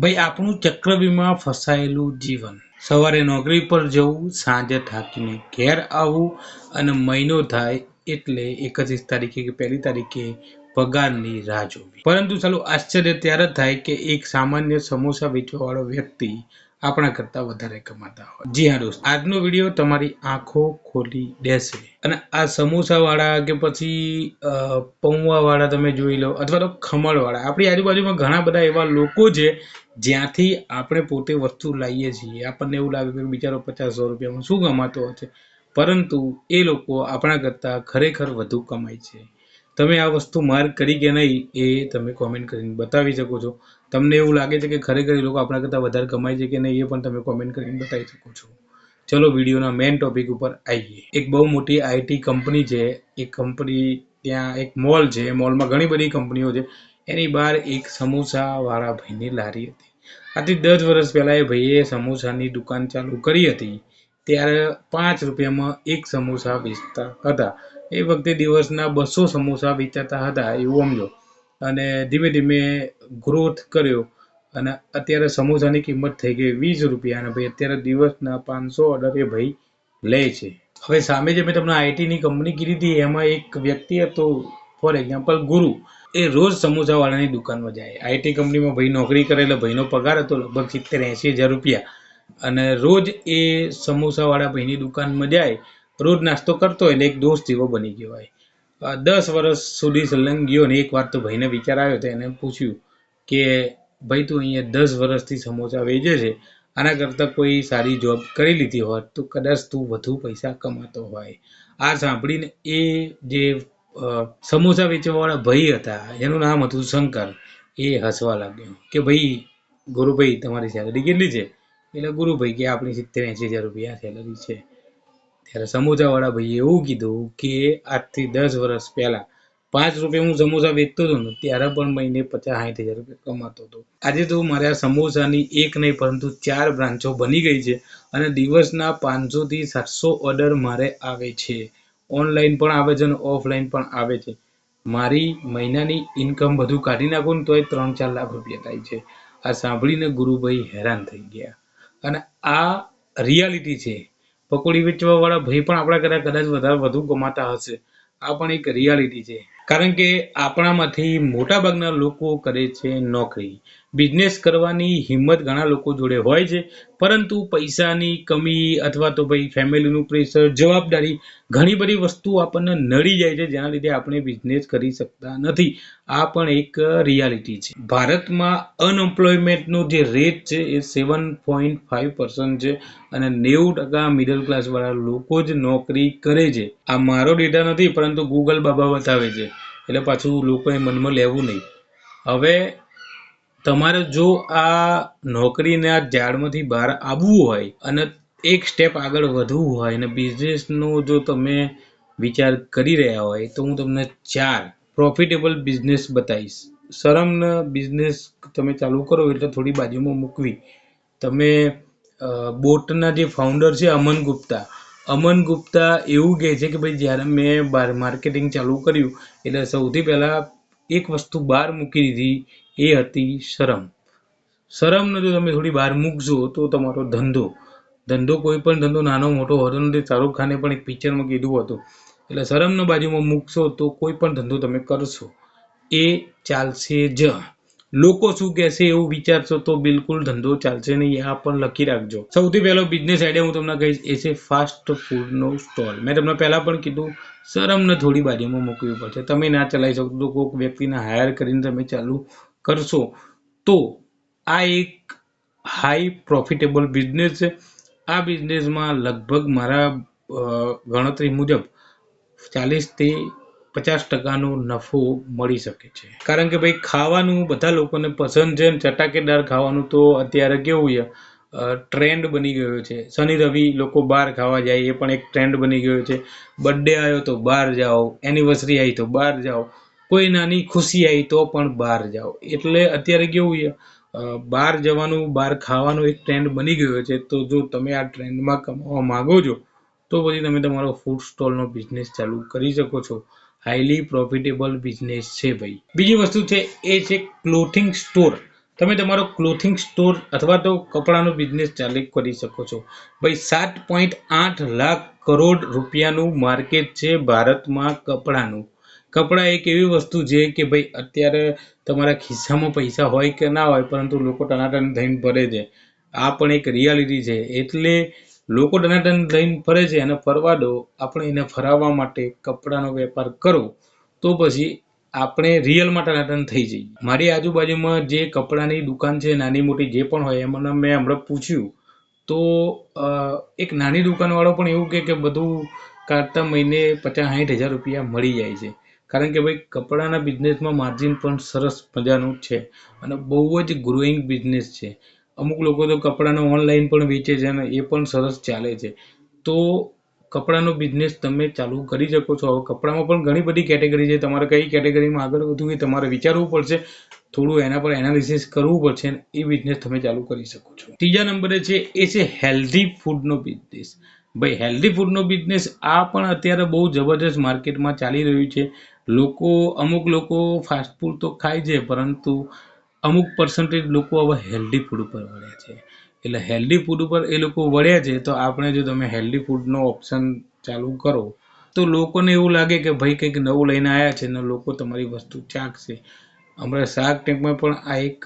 ભાઈ, આપણું ચક્રવ્યૂહમાં ફસાયેલું જીવન. સવારે નોકરી પર જવું, સાંજે થાકીને ઘેર આવવું અને મહિનો થાય એટલે એકત્રીસ તારીખે કે પહેલી તારીખે પગારની રાહ જોવી. પરંતુ ચાલો આશ્ચર્ય ત્યારે થાય કે એક સામાન્ય સમોસા વેચવાવાળો વ્યક્તિ આપણા કરતા વધારે કમાતા હોય. જી હા દોસ્ત, આજનો વીડિયો તમારી આંખો ખોલી દેશે. અને આ સમોસા વાળા કે પછી પૌવાવાળા પૌવા વાળા તમે જોઈ લો, અથવા તો ખમણ વાળા આપણી આજુબાજુમાં ઘણા બધા એવા લોકો છે, જ્યાંથી આપણે પોતે વસ્તુ લાવીએ છીએ. આપણને એવું લાગે કે બિચારો પચાસ રૂપિયામાં શું કમાતો હશે. પરંતુ એ લોકો આપણા કરતા ખરેખર વધુ કમાય છે. તમે આ વસ્તુ માર્ક કરી કે નહીં એ તમે કોમેન્ટ કરીને બતાવી શકો છો. તમને એવું લાગે છે કે ખરેખર એ લોકો આપણા કરતાં વધારે કમાય છે કે નહીં એ પણ તમે કોમેન્ટ કરીને બતાવી શકો છો. ચલો વિડીયોના મેઇન ટોપિક ઉપર આવીએ. એક બહુ મોટી આઈટી કંપની છે. એ કંપની ત્યાં એક મોલ છે. મોલમાં ઘણી બધી કંપનીઓ છે. એની બહાર એક સમોસાવાળા ભાઈની લારી હતી. આથી દસ વર્ષ પહેલાં એ ભાઈએ સમોસાની દુકાન ચાલુ કરી હતી. ત્યારે પાંચ રૂપિયામાં એક સમોસા વેચતા હતા. એ વખતે દિવસના બસો સમોસા વેચાતા હતા એવું સમજો. અને ધીમે ધીમે ગ્રોથ કર્યો. અને અત્યારે સમોસાની કિંમત થઈ ગઈ વીસ રૂપિયા અને ભાઈ અત્યારે દિવસના પાંચસો ઓર્ડર એ ભાઈ લે છે. હવે સામે જે મેં તમને આઈટીની કંપની કીધી હતી, એમાં એક વ્યક્તિ હતો ફોર એક્ઝામ્પલ ગુરુ. એ રોજ સમોસાવાળાની દુકાનમાં જાય. આઈટી કંપનીમાં ભાઈ નોકરી કરે ભાઈનો પગાર હતો લગભગ સિત્તેર એંસી હજાર રૂપિયા. અને રોજ એ સમોસાવાળા ભાઈની દુકાનમાં જાય, રોજ નાસ્તો કરતો હોય ને એક દોસ્ત જેવો બની ગયો હોય. દસ વર્ષ સુધી સલંગ ગયો ને એક વાર તો ભાઈને વિચાર આવ્યો તો એને પૂછ્યું કે, ભાઈ, તું અહીંયા દસ વર્ષથી સમોસા વેચે છે, આના કરતાં કોઈ સારી જોબ કરી લીધી હોત તો કદાચ તું વધુ પૈસા કમાતો હોય. આ સાંભળીને એ જે સમોસા વેચવાવાળા ભાઈ હતા, એનું નામ હતું શંકર, એ હસવા લાગ્યો કે, ભાઈ, ગુરુભાઈ, તમારી સેલરી કેટલી છે? એટલે ગુરુભાઈ કે આપણી સિત્તેર એંસી હજાર રૂપિયા સેલરી છે. ત્યારે સમોસાવાળા ભાઈએ એવું કીધું કે આજથી દસ વર્ષ પહેલા પાંચ રૂપિયા હું સમોસા વેચતો હતો ને ત્યારે પણ મહિને પચાસ સાઠ હજાર રૂપિયા કમાતો હતો. આજે તો મારે આ સમોસાની એક નહીં, પરંતુ ચાર બ્રાન્ચો બની ગઈ છે અને દિવસના પાંચસોથી સાતસો ઓર્ડર મારે આવે છે. ઓનલાઈન પણ આવે છે અને ઓફલાઈન પણ આવે છે. મારી મહિનાની ઇન્કમ બધું કાઢી નાખું ને તોય ત્રણ ચાર લાખ રૂપિયા થાય છે. આ સાંભળીને ગુરુભાઈ હેરાન થઈ ગયા. અને આ રિયાલિટી છે. પકોડી વેચવા વાળા ભાઈ પણ આપણા કરતા કદાચ વધારે વધુ કમાતા હશે. આ પણ એક રિયાલિટી છે. કારણ કે આપણામાંથી મોટા ભાગના લોકો કરે છે નોકરી. બિઝનેસ કરવાની હિંમત ઘણા લોકો જોડે હોય છે. પરંતુ પૈસાની કમી અથવા તો ભાઈ ફેમિલીનું પ્રેશર જવાબદારી ઘણી બધી વસ્તુ આપણને નડી જાય છે, જેના લીધે આપણે બિઝનેસ કરી શકતા નથી. આ પણ એક રિયાલિટી છે. ભારતમાં અનએમ્પ્લોયમેન્ટનો જે રેટ છે, એ સેવન પોઈન્ટ ફાઈવ પર્સન્ટ છે અને નેવું ટકા મિડલ ક્લાસવાળા લોકો જ નોકરી કરે છે. આ મારો ડેટા નથી, પરંતુ ગૂગલ બાબા બતાવે છે. એટલે પાછું લોકોએ મનમાં લેવું નહીં. હવે તમારે જો આ નોકરીના ઝાડમાંથી બહાર આવવું હોય અને એક સ્ટેપ આગળ વધવું હોય અને બિઝનેસનો જો તમે વિચાર કરી રહ્યા હોય, તો હું તમને ચાર પ્રોફિટેબલ બિઝનેસ બતાવીશ. શરમનો બિઝનેસ તમે ચાલુ કરો એટલે થોડી બાજુમાં મૂકવી. તમે બોટના જે ફાઉન્ડર છે અમન ગુપ્તા અમન ગુપ્તા એવું કહે છે કે ભાઈ જ્યારે મેં બાર માર્કેટિંગ ચાલુ કર્યું, એટલે સૌથી પહેલાં એક વસ્તુ બહાર મૂકી દીધી એ હતી શરમ. શરમને જો તમે થોડી બહાર મૂકશો તો તમારો ધંધો ધંધો કોઈ પણ ધંધો નાનો મોટો હોતો નથી શાહરુખ ખાને પણ એક પિક્ચરમાં કીધું હતું. એટલે શરમને બાજુમાં મૂકશો તો કોઈ પણ ધંધો તમે કરશો. એ ચાલશે જ. લોકો શું કહેશે એવું વિચારશો તો બિલકુલ ધંધો ચાલશે નહીં આ પણ લખી રાખજો. સૌથી પહેલો બિઝનેસ આઈડિયા હું તમને કહીશ, એ છે ફાસ્ટ ફૂડનો સ્ટોલ મેં તમને પહેલાં પણ કીધું, શરમને થોડી બાજુમાં મૂકવી પડશે. તમે ના ચલાવી શકો તો કોઈક વ્યક્તિને હાયર કરીને તમે ચાલુ કરશો. તો આ એક હાઈ પ્રોફિટેબલ બિઝનેસ છે. આ બિઝનેસમાં લગભગ મારા ગણતરી મુજબ ચાલીસથી પચાસ ટકાનો નફો મળી શકે છે. કારણ કે ભાઈ ખાવાનું બધા લોકોને પસંદ છે. ને ચટાકેદાર ખાવાનું તો અત્યારે કેવું છે ટ્રેન્ડ બની ગયો છે. શનિ રવિ લોકો બહાર ખાવા જાય, એ પણ એક ટ્રેન્ડ બની ગયો છે. બર્થડે આવ્યો તો બહાર જાઓ એનિવર્સરી આવી તો બહાર જાઓ. કોઈ નાની ખુશી આવી તો પણ બહાર જાઓ. એટલે અત્યારે કેવું છે બહાર જવાનું, બહાર ખાવાનું એક ટ્રેન્ડ બની ગયો છે. તો જો તમે આ ટ્રેન્ડમાં કમાવા માંગો છો, તો પછી તમે તમારો ફૂડ સ્ટોલનો બિઝનેસ ચાલુ કરી શકો છો. હાઈલી પ્રોફિટેબલ બિઝનેસ છે ભાઈ. બીજી વસ્તુ છે, એ છે ક્લોથિંગ સ્ટોર તમે તમારો ક્લોથિંગ સ્ટોર અથવા તો કપડાનો બિઝનેસ ચાલુ કરી શકો છો. ભાઈ, સાત પોઈન્ટ આઠ લાખ કરોડ રૂપિયાનું માર્કેટ છે ભારતમાં કપડાનું. કપડાં એક એવી વસ્તુ છે કે ભાઈ અત્યારે તમારા ખિસ્સામાં પૈસા હોય કે ના હોય, પરંતુ લોકો ટનાટન થઈને ભરે છે. આ પણ એક રિયાલિટી છે. એટલે લોકો ટનાટન થઈને ફરે છે અને ફરવા દો, આપણે એને ફરાવવા માટે કપડાનો વેપાર કરો, તો પછી આપણે રિયલમાં ટનાટન થઈ જઈએ. મારી આજુબાજુમાં જે કપડાની દુકાન છે, નાની મોટી જે પણ હોય, એમાં મેં હમણાં પૂછ્યું, તો એક નાની દુકાનવાળો પણ એવું કહે કે બધું કાઢતા મહિને પચાસ સાઠ હજાર રૂપિયા મળી જાય છે. કારણ કે ભાઈ, કપડાના બિઝનેસમાં માર્જિન પણ સરસ મજાનું છે અને બહુ જ ગ્રોઈંગ બિઝનેસ છે. અમુક લોકો તો કપડાનો ઓનલાઈન પણ વેચે છે અને એ પણ સરસ ચાલે છે. તો કપડાનો બિઝનેસ તમે ચાલુ કરી શકો છો. હવે કપડામાં પણ ઘણી બધી કેટેગરી છે. તમારે કઈ કેટેગરીમાં આગળ વધવું એ તમારે વિચારવું પડશે. થોડું એના પર એનાલિસિસ કરવું પડશે એ બિઝનેસ તમે ચાલુ કરી શકો છો. ત્રીજા નંબરે છે એ છે હેલ્ધી ફૂડનો બિઝનેસ ભાઈ હેલ્ધી ફૂડનો બિઝનેસ આ પણ અત્યારે બહુ જબરજસ્ત માર્કેટમાં ચાલી રહ્યું છે. લોકો, અમુક લોકો ફાસ્ટ ફૂડ તો ખાય છે, પરંતુ અમુક પર્સન્ટેજ લોકો હવે હેલ્ધી ફૂડ ઉપર વળ્યા છે. એટલે હેલ્ધી ફૂડ ઉપર એ લોકો વળ્યા છે, તો આપણે જો તમે હેલ્ધી ફૂડનો ઓપ્શન ચાલુ કરો, તો લોકોને એવું લાગે કે ભાઈ, કંઈક નવું લઈને આવ્યા છે ને લોકો તમારી વસ્તુ ચાખશે. હમણાં શાર્ક ટેન્કમાં પણ આ એક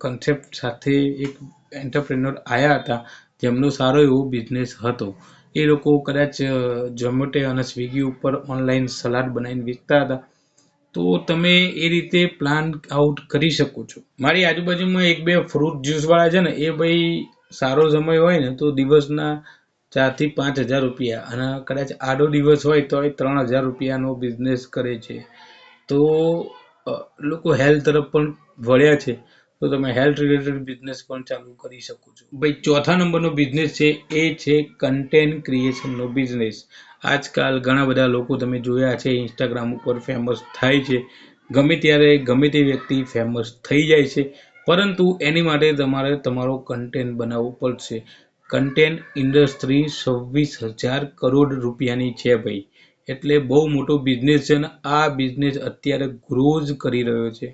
કન્સેપ્ટ સાથે એક એન્ટરપ્રેન્યોર આવ્યા હતા, જેમનો સારો એવો બિઝનેસ હતો. એ લોકો કદાચ ઝોમેટો અને સ્વિગી ઉપર ઓનલાઈન સલાડ બનાવીને વેચતા હતા. તો તમે એ રીતે પ્લાન આઉટ કરી શકો છો. મારી આજુબાજુમાં એક બે ફ્રૂટ જ્યુસવાળા છે ને, એ ભાઈ સારો સમય હોય ને, તો દિવસના ચારથી પાંચ હજાર રૂપિયા અને કદાચ આડો દિવસ હોય તો એ ત્રણ હજાર રૂપિયાનો બિઝનેસ કરે છે. તો લોકો હેલ્થ તરફ પણ વળ્યા છે. તો તમે હેલ્થ રિલેટેડ બિઝનેસ પણ ચાલુ કરી શકો છો? ભાઈ, ચોથા નંબરનો બિઝનેસ છે, એ છે કન્ટેન્ટ ક્રિએશનનો બિઝનેસ આજકાલ ઘણા બધા લોકો તમે જોયા છે ઇન્સ્ટાગ્રામ ઉપર ફેમસ થાય છે. ગમે ત્યારે ગમે તે વ્યક્તિ ફેમસ થઈ જાય છે, પરંતુ એની માટે તમારે તમારો કન્ટેન્ટ બનાવવો પડશે. કન્ટેન્ટ ઇન્ડસ્ટ્રી છવ્વીસ હજાર કરોડ રૂપિયાની છે ભાઈ. એટલે બહુ મોટો બિઝનેસ છે અને આ બિઝનેસ અત્યારે ગ્રો જ કરી રહ્યો છે.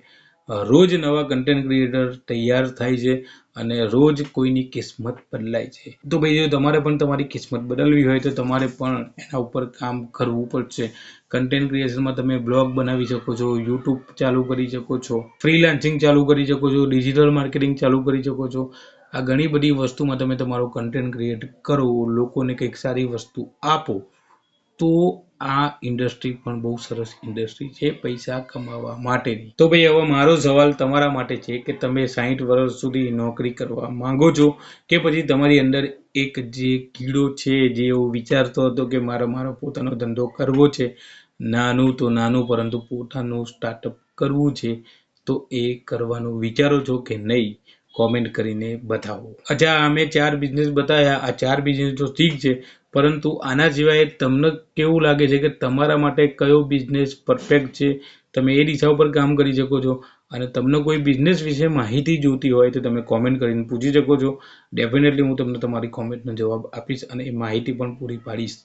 રોજ નવા કન્ટેન્ટ ક્રિએટર તૈયાર થાય છે અને રોજ કોઈની કિસ્મત બદલાય છે. તો ભાઈ, જો તમારે પણ તમારી કિસ્મત બદલવી હોય તો તમારે પણ એના ઉપર કામ કરવું પડશે. કન્ટેન્ટ ક્રિએશનમાં તમે બ્લોગ બનાવી શકો છો યુટ્યુબ ચાલુ કરી શકો છો ફ્રીલાન્સિંગ ચાલુ કરી શકો છો ડિજિટલ માર્કેટિંગ ચાલુ કરી શકો છો. આ ઘણી બધી વસ્તુમાં તમે તમારો કન્ટેન્ટ ક્રિએટ કરો, લોકોને કંઈક સારી વસ્તુ આપો, તો આ ઇન્ડસ્ટ્રી પણ બહુ સરસ ઇન્ડસ્ટ્રી છે પૈસા કમાવા માટેની. તો ભાઈ, હવે મારો સવાલ તમારા માટે છે કે તમે સાહીઠ વર્ષ સુધી નોકરી કરવા માંગો છો કે પછી તમારી અંદર એક જે કીડો છે જે એવો વિચારતો હતો કે મારે મારો પોતાનો ધંધો કરવો છે, નાનું તો નાનું પરંતુ પોતાનું સ્ટાર્ટઅપ કરવું છે, તો એ કરવાનું વિચારો છો કે નહીં? કોમેન્ટ કરીને બતાવો. અચ્છા અમે ચાર બિઝનેસ બતાવ્યા આ ચાર બિઝનેસ તો ઠીક છે પરંતુ આના સિવાય તમને કેવું લાગે છે કે તમારા માટે કયો બિઝનેસ પરફેક્ટ છે? તમે એ દિશા ઉપર કામ કરી શકો છો. અને તમને કોઈ બિઝનેસ વિશે માહિતી જોઈતી હોય તો તમે કોમેન્ટ કરીને પૂછી શકો છો. ડેફિનેટલી હું તમને તમારી કોમેન્ટનો જવાબ આપીશ અને એ માહિતી પણ પૂરી પાડીશ.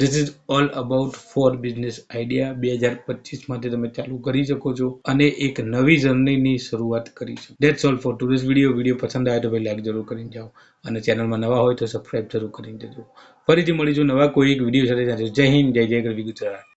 This is all about four business idea બે હજાર પચીસમાંથી તમે ચાલુ કરી શકો છો અને એક નવી જર્નીની શરૂઆત કરી શકો. That's all for tourist video video પસંદ આવે તો ભાઈ લાઈક જરૂર કરીને જાઓ અને ચેનલમાં નવા હોય તો સબસ્ક્રાઇબ જરૂર કરીને દેજો. ફરીથી મળીશું નવા કોઈ એક વીડિયો સાથે. જય હિન્દ, જય જય ગરવી ગુજરાત.